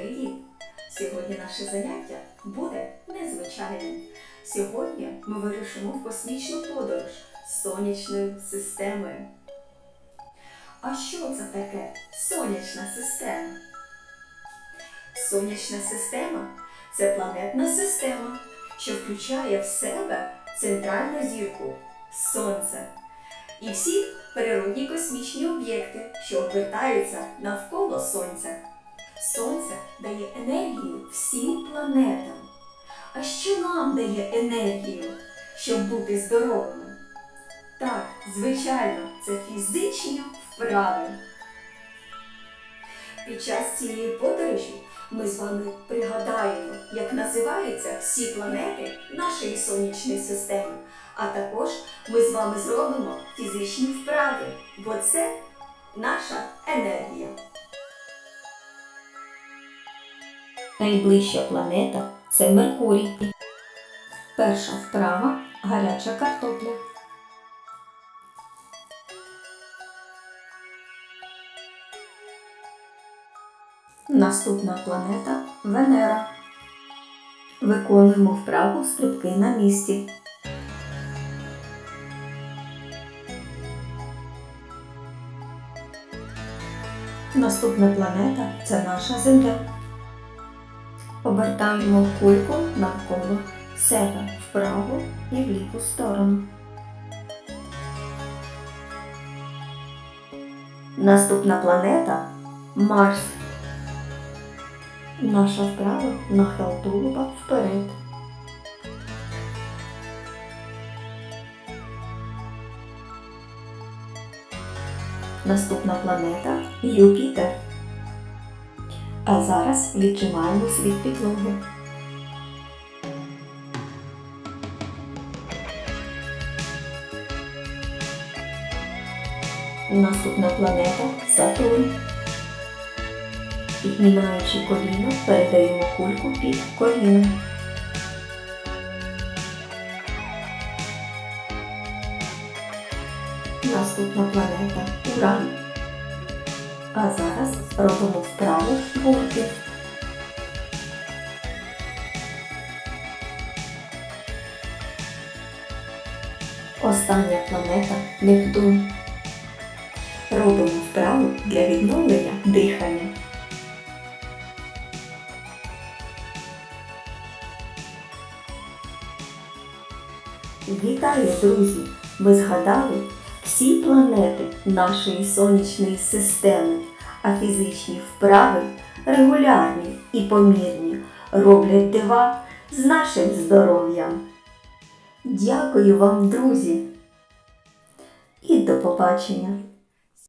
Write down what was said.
Привіт! Сьогодні наше заняття буде незвичайним. Сьогодні ми вирушимо в космічну подорож сонячною системою. А що це таке сонячна система? Сонячна система це планетна система, що включає в себе центральну зірку Сонце і всі природні космічні об'єкти, що обертаються навколо Сонця. Сонце дає енергію всім планетам. А що нам дає енергію, щоб бути здоровими? Так, звичайно, це фізичні вправи. Під час цієї подорожі ми з вами пригадаємо, як називаються всі планети нашої сонячної системи. А також ми з вами зробимо фізичні вправи, бо це наша енергія. Найближча планета це Меркурій. Перша вправа гаряча картопля. Наступна планета Венера. Виконуємо вправу стрибки на місці. Наступна планета це наша Земля. Обертаємо кульку навколо себе вправо і в ліву сторону. Наступна планета Марс. Наша вправа нахил тулуба вперед. Наступна планета Юпітер. А зараз відчуваємось від підлоги. Наступна планета Сатурн. Піднімаючи коліно, передаємо кульку під коліно. Наступна планета Уран. А зараз робимо вправу бурки. Остання планета Нептун. Робимо вправу для відновлення дихання. Вітаю, друзі! Ви згадали всі планети нашої сонячної системи, а фізичні вправи регулярні і помірні роблять дива з нашим здоров'ям. Дякую вам, друзі, і до побачення!